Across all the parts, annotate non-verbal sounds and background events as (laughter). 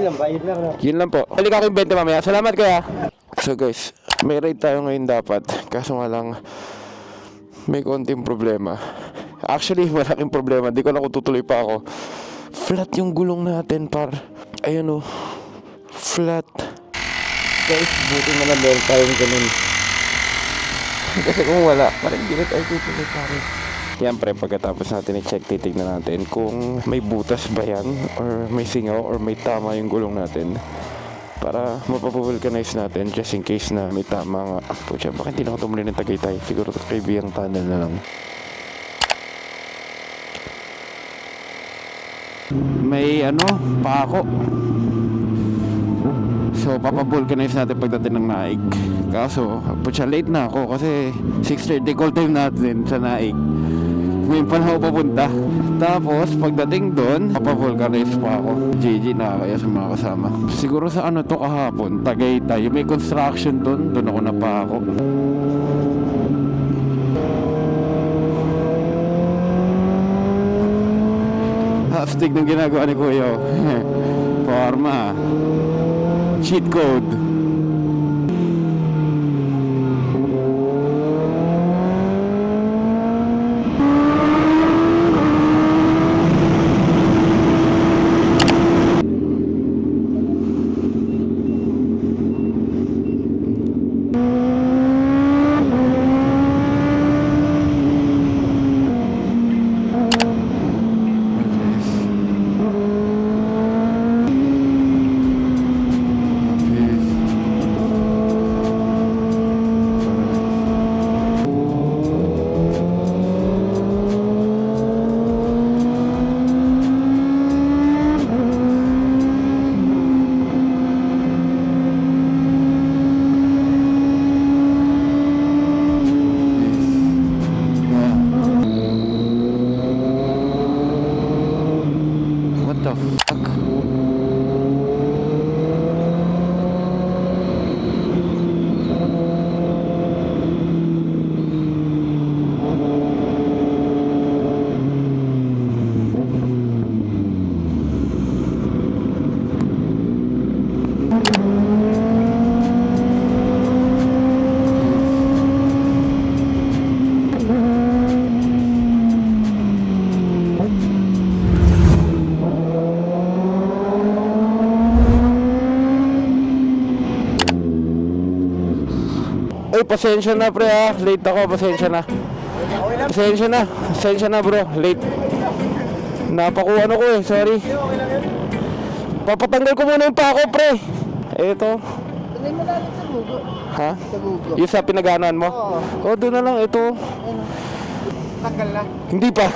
yun lang. no? Yun lang po. Balik ako yung 20 mamaya. Salamat kuya. So guys, may ride tayo ngayon dapat. Kaso nga lang, may konting problema. Actually, malaking problema. Di ko na kung tutuloy pa ako. Flat yung gulong natin par. Ayun o. Flat. Guys, buti na lang meron tayong ganun. Kasi kung wala, parang hindi na tayo tutuloy pare. Yan pagkatapos natin i-check, titignan natin kung may butas ba yan, or may singaw, or may tama yung gulong natin. Para mapapavulcanize natin just in case na may tama nga. Pucha, bakit hindi na ako tumuli ng Tagaytay? Siguro kay Biyang Tunnel na lang. May ano, pako. So, papavulcanize natin pagdating ng Naik. Kaso, pucha, late na ako kasi 6.30 call time natin sa Naik. Ngayon pa na ako papunta. Tapos, pagdating doon, papavulcanize pa ako. GG na kaya sa mga kasama. Siguro sa ano to kahapon, Tagaytay. May construction doon, doon ako napa ako. Hastig ng ginagawa ni Kuya. (laughs) Forma. Cheat code. Uy, pasensya na pre ha. Late ako, pasensya na. Pasensya na. Pasensya na bro, late. Napakuha ano ko eh, sorry. Papatanggal ko muna yung pako pre. Ito. Tuloy mo lang sa bugo. Ha? Sa bugo. Yung sa pinaganoan mo? Oo. Oh, doon na lang. Ito. Tagal na. Hindi pa.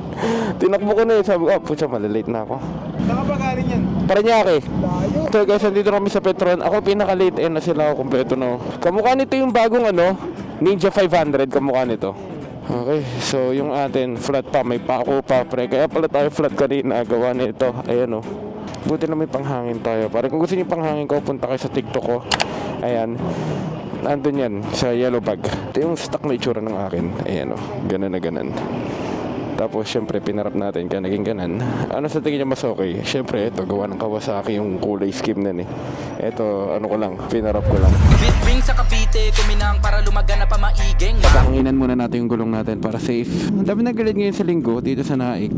(laughs) Tinakbo ko na eh. Sabi ko, ah, putya, malalate na ako. Saan pa galing yan? Paranaque. Layo. Ito guys, nandito kami sa Petron. Ako pinaka-late eh na sila ako kumpleto na. Kamukha nito yung bagong ano, Ninja 500 kamukha nito. Okay, so yung atin, flat pa, may pako pa, pre. Kaya pala tayo flat kanina, gawa nito. Ayan oh. Buti na may panghangin tayo. Pare, kung gusto niyo panghangin ko, punta kayo sa TikTok ko. Ayan. Nandun yan, sa yellow bag. Ito yung stock na itsura ng akin. Ayan oh, ganan na ganan. Tapos syempre pinarap natin kaya naging ganan. Ano sa tingin niya mas okay? Syempre ito gawa ng Kawasaki yung kulay scheme na eh. Ito ano ko lang, pinarap ko lang. Bitbing sa Cavite, kuminang para lumagan na pamaigeng Pagkakanginan muna natin yung gulong natin para safe. Ang dami naggalid ngayon sa linggo dito sa Naik.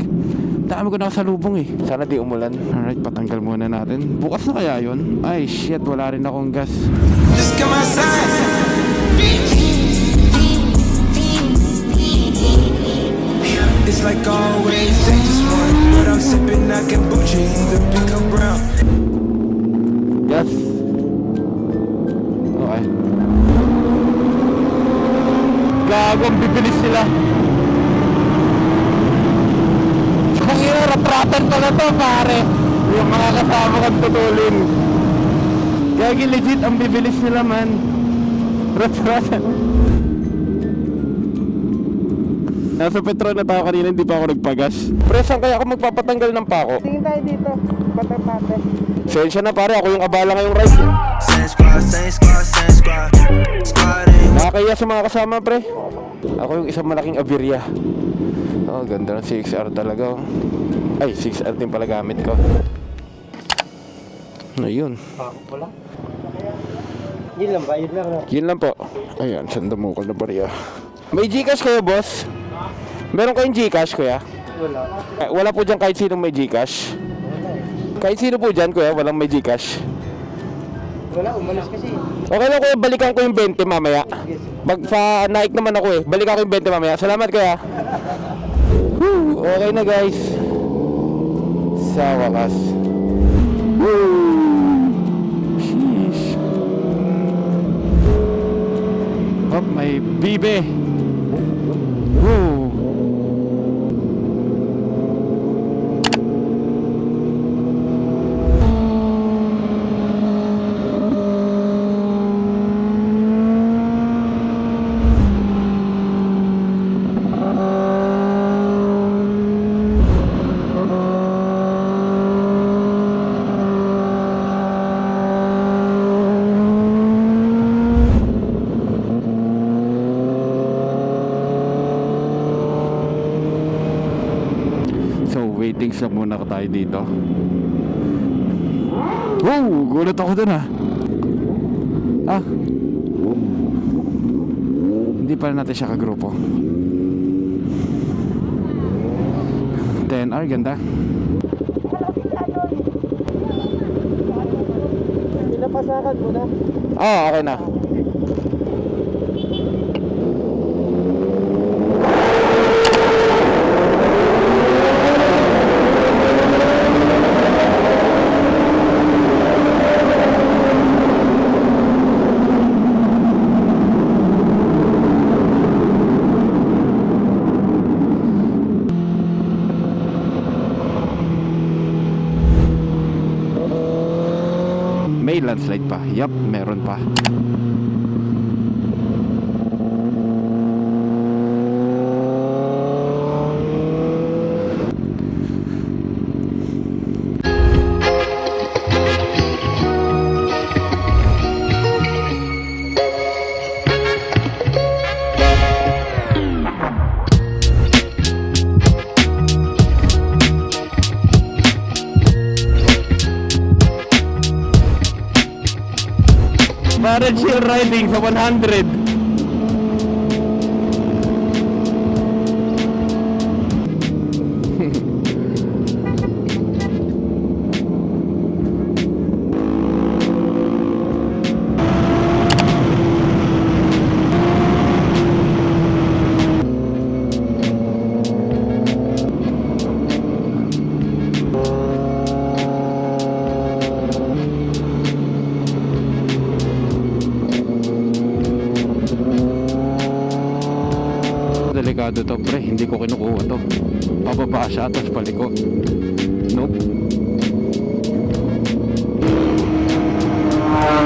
Dami ko nakasalubong eh. Sana di umulan. Alright, patanggal muna natin. Bukas na kaya yun? Ay shit, wala rin akong gas. Just come outside Ang ina, ratratan pala to, pare. Yung mga kasama kong tutulin. Gagi, legit, ang bibilis nila, man. Ratratan. Nasa Petron na tayo kanina, hindi pa ako nagpagas. Pre, saan kaya ako magpapatanggal ng pako? Tingin tayo dito. Patapate. Sensya na pare, ako yung abala ngayong ride. Ain't Nakakaya sa mga kasama, pre. Ako yung isang malaking Aviria. Oh, ganda ng 6R talaga. oh. Ay, 6R din pala gamit ko. Ayun. Yun lang ba? Yun lang. no? Yun lang po. Ayan, saan dumukol na bariya. May Gcash kayo, boss? Meron kayong Gcash, kuya? Wala. Eh, wala po dyan kahit sinong may Gcash? Wala eh. Kahit sino po dyan, kuya, walang may Gcash? Wala, umalis kasi. Okay lang, kuya, balikan ko yung 20 mamaya. Pag sa Nike naman ako eh. Balikan ko yung 20 mamaya. Salamat, kuya. Okay na, guys. Sa wakas. Woo! Sheesh. Oh, may bibe. Woo! So, waiting lang muna tayo dito. Wow! Gulat ako dun ah. Ah. Hindi pala natin siya kagrupo. (laughs) 10R, ganda. Pinapasakan mo na. Ah, okay na. May landslide pa. Yup, meron pa. Para chill riding sa 100. Siya, tapos paliko. Nope.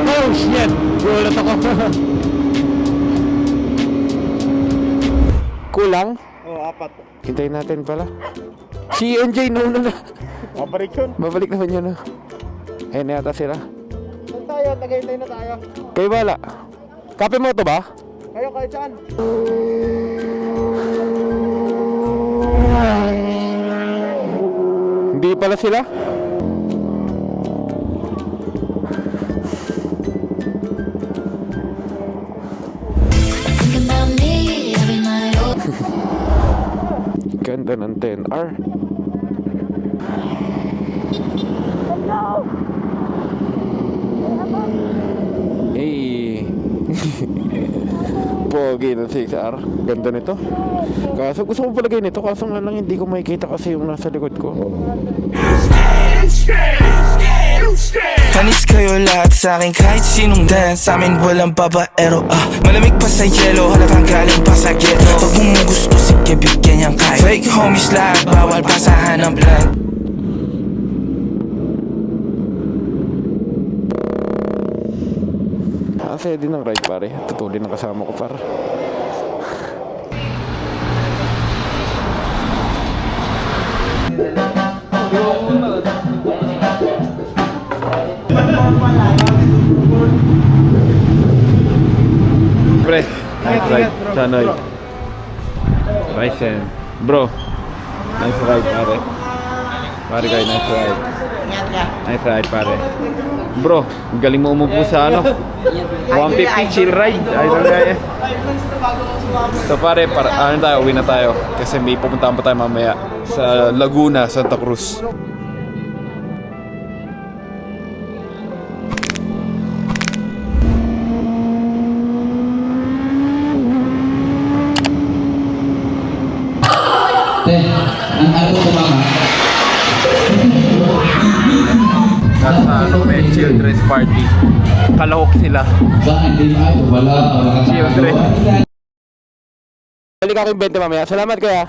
Oh shit! Gulat ako. (laughs) Kulang? Oh, apat. Hintayin natin pala. Si NJ, nauna na. Mabalik yun. Babalik naman yun. ah. Ayun na yata sila. Saan tayo? Tagaytay na tayo. Kayo bala. Kape mo to ba? Kayo kahit saan. (laughs) Hindi pala sila? (laughs) Ganda ng 10R. Hey! (laughs) Pogi ng 6R. Ganda nito. Kaso gusto ko palagay nito kaso nga lang hindi ko makikita kasi yung nasa likod ko. Panis kayo lahat sa akin kahit sinong dance Sa amin walang babaero ah Malamig pa sa yelo halatang galing pa sa ghetto Pag mo gusto sige bigyan niyang kahit Fake homies lahat bawal basahan ng blood Kasi din ng ride pare. Tutulin ng kasama ko par. Pre, nice ride. Sanoy. Nice bro. Nice ride pare. Pare kayo, nice ride. Nice ride, pare. Bro, ang galing mo umupo sa ano. 150 chill ride. Idol nga yan. So pare, para, ano tayo, uwi na tayo. Kasi may pupuntahan pa tayo mamaya sa Laguna, Santa Cruz. Nasa ano, may children's party. Kalahok sila. Children. Balik ako yung 20 mamaya. Salamat kuya.